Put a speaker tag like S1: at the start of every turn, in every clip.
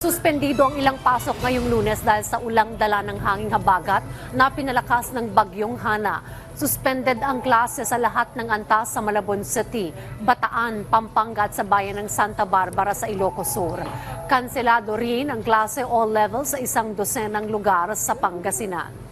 S1: Suspendido ang ilang pasok ngayong lunes dahil sa ulang dala ng hanging habagat na pinalakas ng bagyong Hana. Suspended ang klase sa lahat ng antas sa Malabon City, Bataan, Pampanga at sa bayan ng Santa Barbara sa Ilocos Sur. Kanselado rin ang klase all levels sa isang dosenang lugar sa Pangasinan.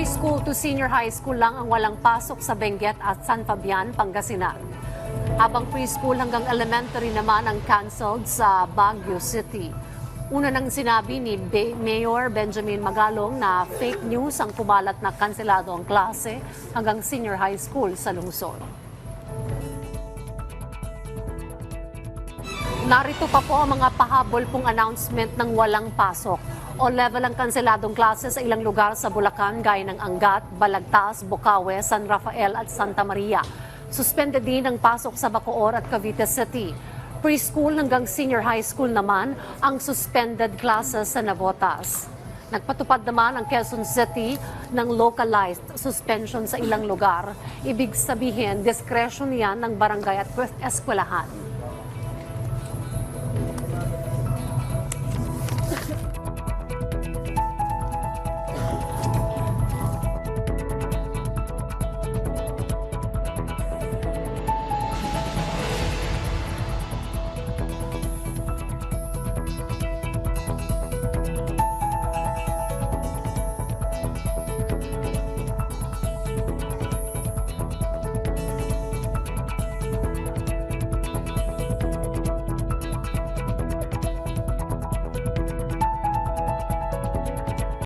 S1: Preschool to senior high school lang ang walang pasok sa Benguet at San Fabian, Pangasinan. Habang preschool hanggang elementary naman ang cancelled sa Baguio City. Una nang sinabi ni Be- Mayor Benjamin Magalong na fake news ang kumalat na kanselado ang klase hanggang senior high school sa lungsod. Narito pa po ang mga pahabol pong announcement ng walang pasok. O level ang kanseladong klase sa ilang lugar sa Bulacan gaya ng Angat, Balagtas, Bukawe, San Rafael at Santa Maria. Suspended din ang pasok sa Bacoor at Cavite City. Preschool hanggang senior high school naman ang suspended classes sa Navotas. Nagpatupad naman ang Quezon City ng localized suspension sa ilang lugar. Ibig sabihin, discretion yan ng barangay at eskwelahan.